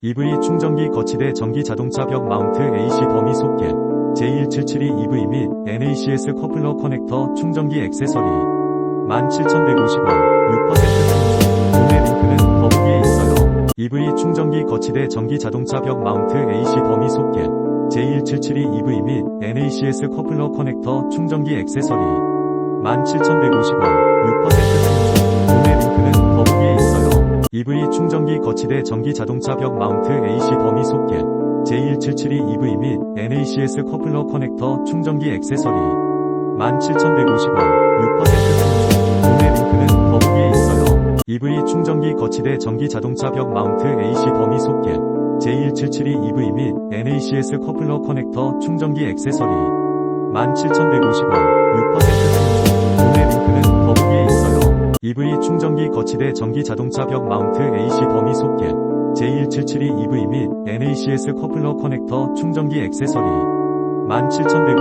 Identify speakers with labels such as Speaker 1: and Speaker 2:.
Speaker 1: EV 충전기 거치대 전기 자동차 벽 마운트 AC 더미 소켓 J1772 EV 및 NACS 커플러 커넥터 충전기 액세서리 17,150원 6% 할인 중 구매 링크는 더보기에 있어요. EV 충전기 거치대 전기 자동차 벽 마운트 AC 더미 소켓 J1772 EV 및 NACS 커플러 커넥터 충전기 액세서리 17,150원 6% EV 충전기 거치대 전기 자동차 벽 마운트 AC 더미 소켓 J1772 EV 및 NACS 커플러 커넥터 충전기 액세서리 17,150원 6% 할인 중 구매 링크는 더보기에 있어요. EV 충전기 거치대 전기 자동차 벽 마운트 AC 더미 소켓 J1772 EV 및 NACS 커플러 커넥터 충전기 액세서리 17,150원 6% EV 충전기 거치대 전기 자동차 벽 마운트 AC 더미 소켓 J1772 EV 및 NACS 커플러 커넥터 충전기 액세서리. 17,150원